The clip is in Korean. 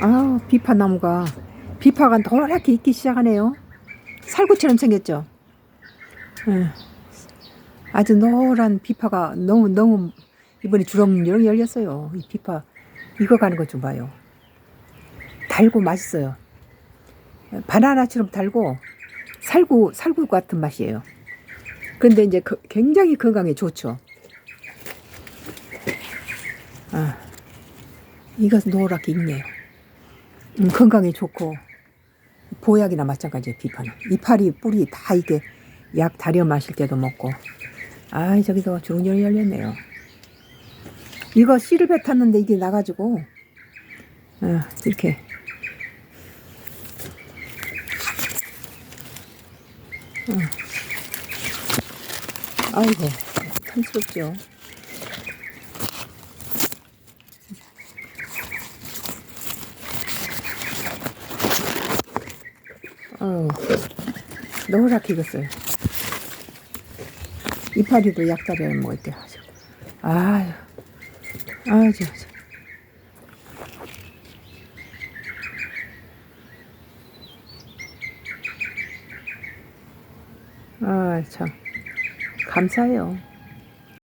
아, 비파나무가 비파가 노랗게 익기 시작하네요. 살구처럼 생겼죠. 예. 아주 노란 비파가 너무 너무 이번에 주렁주렁 열렸어요. 이 비파 익어가는 것 좀 봐요. 달고 맛있어요. 바나나처럼 달고 살구 살구 같은 맛이에요. 근데 이제 그- 굉장히 건강에 좋죠. 아, 이것은 노랗게 익네요. 음, 건강에 좋고 보약이나 마찬가지예요. 비파는 이파리 뿌리 다 이게 약 다려 마실 때도 먹고. 아, 저기도 주렁주렁 열렸네요. 이거 씨를 뱉었는데 이게 나가지고 어, 이렇게 어. 아이고 탐스럽죠. 어, 노랗게 익었어요. 이파리도 약다리를 먹을 때 하죠. 아유, 저, 저. 아, 참. 감사해요.